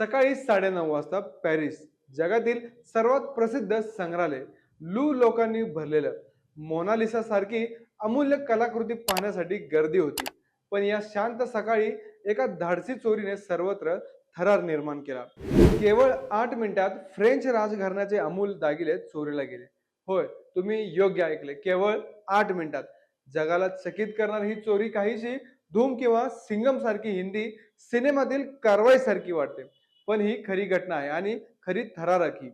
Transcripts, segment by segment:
सकाळी साडेनऊ वाजता पॅरिस जगातील सर्वात प्रसिद्ध संग्रहालय लू लोकांनी भरलेलं. मोनालिसा सारखी अमूल्य कलाकृती पाहण्यासाठी गर्दी होती. पण या शांत सकाळी एका धाडसी चोरीने सर्वत्र थरार निर्माण केला. केवळ आठ मिनिटात फ्रेंच राजघराण्याचे अमूल दागिले चोरीला गेले. होय तुम्ही योग्य ऐकले. केवळ आठ मिनिटात. जगाला चकित करणार ही चोरी काहीशी धूम किंवा सिंगम सारखी हिंदी सिनेमातील कारवाई सारखी वाटते. पण ही खरी घटना आहे आणि खरी थरारक ही.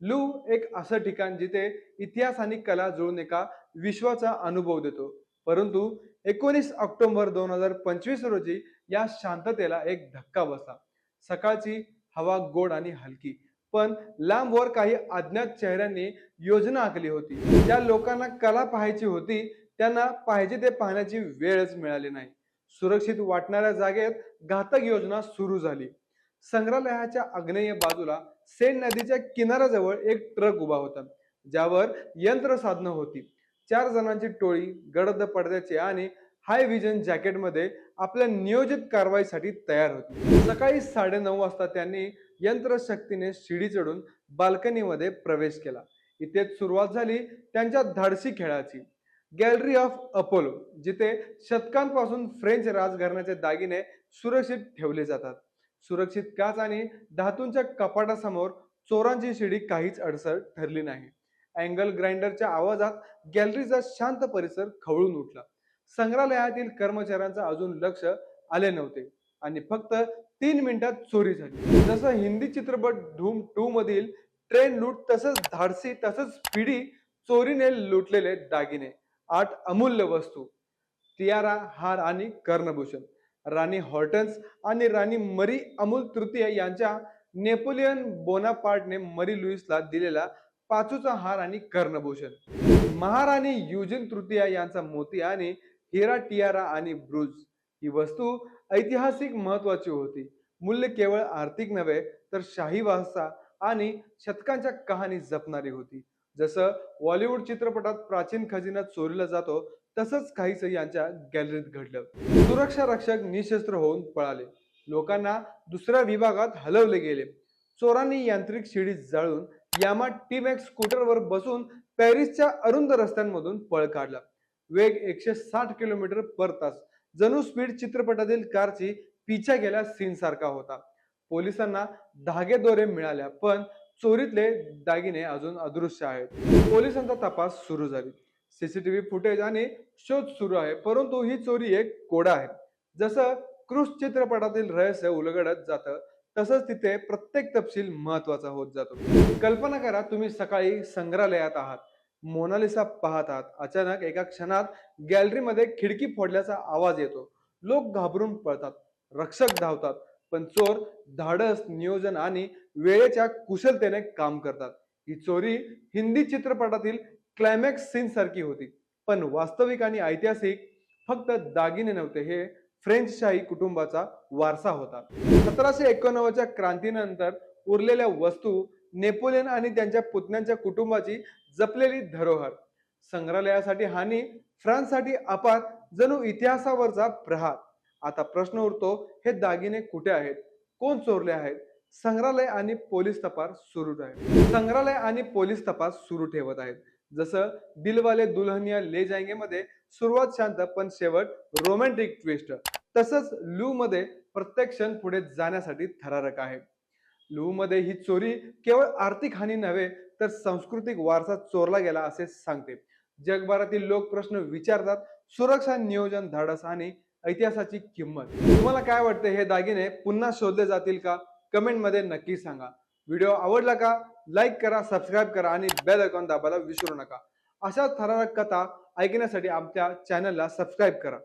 लू एक असं ठिकाण जिथे इतिहास आणि कला जुळून एका विश्वाचा अनुभव देतो. परंतु एकोणीस ऑक्टोबर दोन हजार पंचवीस रोजी या शांततेला एक धक्का बसला. सकाळची हवा गोड आणि हलकी पण लांबवर काही अज्ञात चेहऱ्यांनी योजना आखली होती. ज्या लोकांना कला पाहायची होती त्यांना पाहिजे ते पाहण्याची वेळच मिळाली नाही. सुरक्षित वाटणाऱ्या जागेत घातक योजना सुरू झाली. संग्रहालयाच्या आग्नेय बाजूला सेन नदीच्या किनाऱ्याजवळ एक ट्रक उभा होता ज्यावर यंत्रसाधनं होती. चार जणांची टोळी गडद पडद्याचे आणि हाय विजन जॅकेटमध्ये आपल्या नियोजित कारवाईसाठी तयार होती. सकाळी साडेनऊ वाजता त्यांनी यंत्रशक्तीने शिडी चढून बाल्कनीमध्ये प्रवेश केला. इथेच सुरुवात झाली त्यांच्या धाडसी खेळाची. गॅलरी ऑफ अपोलो जिथे शतकांपासून फ्रेंच राजघराण्याचे दागिने सुरक्षित ठेवले जातात. सुरक्षित काच आणि धातूंच्या कपाटासमोर चोरांची शिडी काहीच अडसर ठरली नाही. अँगल ग्राइंडरच्या आवाजात गॅलरीचा शांत परिसर खवळून उठला. संग्रहालयातील कर्मचाऱ्यांचं अजून लक्ष आले नव्हते आणि फक्त तीन मिनिटात चोरी झाली. जसं हिंदी चित्रपट धूम टू मधील ट्रेन लूट तसंच धाडसी तसंच पिढी चोरीने लुटलेले दागिने. आठ अमूल्य वस्तू. तियारा हार आणि कर्णभूषण. राणी हॉर्टन्स आणि राणी मरी अमूल तृतीय यांच्या नेपोलियन बोनापार्टने मरी लुईसला दिलेला पाचूचा हार आणि कर्णभूषण. महाराणी युजिन तृतीया यांचा मोती आणि हिरा टियारा आणि ब्रुज ही वस्तू ऐतिहासिक महत्वाची होती. मूल्य केवळ आर्थिक नव्हे तर शाही वारसा आणि शतकांच्या कहाणी जपणारी होती. जसं बॉलिवूड चित्रपटात प्राचीन खजिना चोरीला जातो तसंच काहीच यांच्या गॅलरीत घडलं. सुरक्षा रक्षक निशस्त्र होऊन पळाले. लोकांना दुसऱ्या विभागात हलवले गेले. चोरांनी यांत्रिक शिडी जाळून यामा टीम एक्स स्कूटरवर बसून पॅरिसच्या अरुंद रस्त्यांमधून पळ काढला. वेग एकशे साठ किलोमीटर पर तास. जणू स्पीड चित्रपटातील कारची पिछा गेल्या सीन सारखा होता. पोलिसांना धागेदोरे मिळाल्या पण चोरीतले दागिने अजून अदृश्य आहेत. पोलिसांचा तपास सुरू झाली. सीसीटीव्ही फुटेज आणि शोध सुरू आहे परंतु ही चोरी एक कोडा आहे. जसं क्रूस चित्रपटातील रहस्य उलगडत जातं तसंच तिथे प्रत्येक तपशील महत्त्वाचा होत जातो. कल्पना करा तुम्ही सकाळी संग्रहालयात आहात. मोनालिसा पाहत आहात. अचानक एका क्षणात गॅलरीमध्ये खिडकी फोडल्याचा आवाज येतो. लोक घाबरून पळतात. रक्षक धावतात. पण चोर धाडस नियोजन आणि वेळेच्या कुशलतेने काम करतात. ही चोरी हिंदी चित्रपटातील क्लायमॅक्स सीन सारखी होती. पण वास्तविक आणि ऐतिहासिक फक्त दागिने नव्हते हे फ्रेंच शाही कुटुंबाचा वारसा होता. सतराशे एकोणनव्वदच्या क्रांतीनंतर उरलेल्या वस्तू नेपोलियन आणि त्यांच्या पुतण्यांच्या कुटुंबाची जपलेली धरोहर. संग्रहालयासाठी हानी फ्रान्ससाठी अपार जणू इतिहासावरचा प्रहार. आता प्रश्न उरतो हे दागिने कुठे आहेत? कोण चोरले आहेत? संग्रहालय आणि पोलीस तपास सुरू आहे संग्रहालय आणि पोलीस तपास सुरू ठेवत आहेत. जसं दिलवाले दुल्हनिया ले जायंगे मध्ये सुरुवात शांत पण शेवट रोमॅन्टिक ट्विस्ट तसंच लू मध्ये प्रत्येक क्षण पुढे जाण्यासाठी थरारक आहे. लू मध्ये ही चोरी केवळ आर्थिक हानी नव्हे तर सांस्कृतिक वारसा चोरला गेला असे सांगते. जगभरातील लोक प्रश्न विचारतात सुरक्षा नियोजन धाडस आणि इतिहासाची किंमत. तुम्हाला काय वाटते हे दागिने पुन्हा शोधले जातील का? कमेंटमध्ये नक्की सांगा. व्हिडिओ आवडला का? लाईक करा सबस्क्राईब करा आणि बेल आयकॉन दाबायला विसरू नका. अशा थरारक कथा ऐकण्यासाठी आमच्या चॅनलला सबस्क्राईब करा.